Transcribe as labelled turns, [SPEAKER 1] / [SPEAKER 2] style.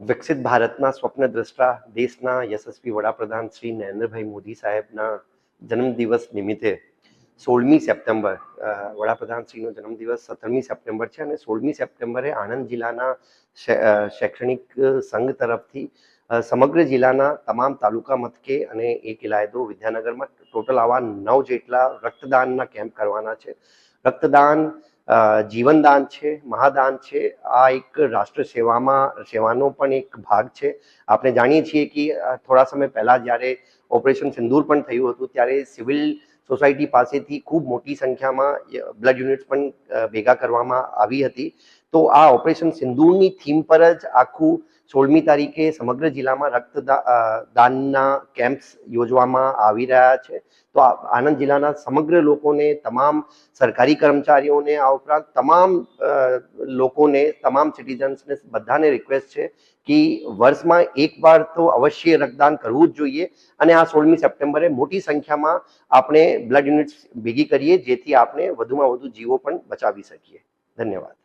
[SPEAKER 1] વિકસિત ભારતના સ્વપ્ન દ્રષ્ટા દેશના યશસ્વી વડાપ્રધાન શ્રી નરેન્દ્રભાઈ મોદી સાહેબના જન્મદિવસ નિમિત્તે સોળમી સપ્ટેમ્બર વડાપ્રધાનશ્રીનો વડાપ્રધાન શ્રીનો જન્મદિવસ સત્તરમી સપ્ટેમ્બર છે અને સોળમી સપ્ટેમ્બરે આણંદ જિલ્લાના શૈક્ષણિક સંઘ તરફથી સમગ્ર જિલ્લાના તમામ તાલુકા મથકે અને એક ઇલાયદો વિદ્યાનગરમાં ટોટલ આવા નવ જેટલા રક્તદાનના કેમ્પ કરવાના છે. રક્તદાન જીવનદાન છે, મહાદાન છે, આ એક રાષ્ટ્ર સેવામાં, સેવાનો પણ એક ભાગ છે. આપણે જાણીએ છીએ કે થોડા સમય પહેલા જ્યારે ઓપરેશન સિંદૂર પણ થયું હતું, ત્યારે સિવિલ સોસાયટી પાસેથી ખૂબ મોટી સંખ્યામાં બ્લડ યુનિટ્સ પણ ભેગા કરવામાં આવી હતી. તો આ ઓપરેશન સિંધુની થીમ પર જ આખું સોળમી તારીખે સમગ્ર જિલ્લામાં રક્તદાનના કેમ્પ્સ યોજવામાં આવી રહ્યા છે. તો આણંદ જિલ્લાના સમગ્ર લોકોને, તમામ સરકારી કર્મચારીઓને, આ ઉપરાંત તમામ લોકોને, તમામ સિટીઝન્સને બધાને રિક્વેસ્ટ છે કે વર્ષમાં એકવાર તો અવશ્ય રક્તદાન કરવું જ જોઈએ અને આ સોળમી સપ્ટેમ્બરે મોટી સંખ્યામાં આપણે બ્લડ યુનિટ્સ ભેગી કરીએ જેથી આપણે વધુમાં વધુ જીવો પણ બચાવી શકીએ. ધન્યવાદ.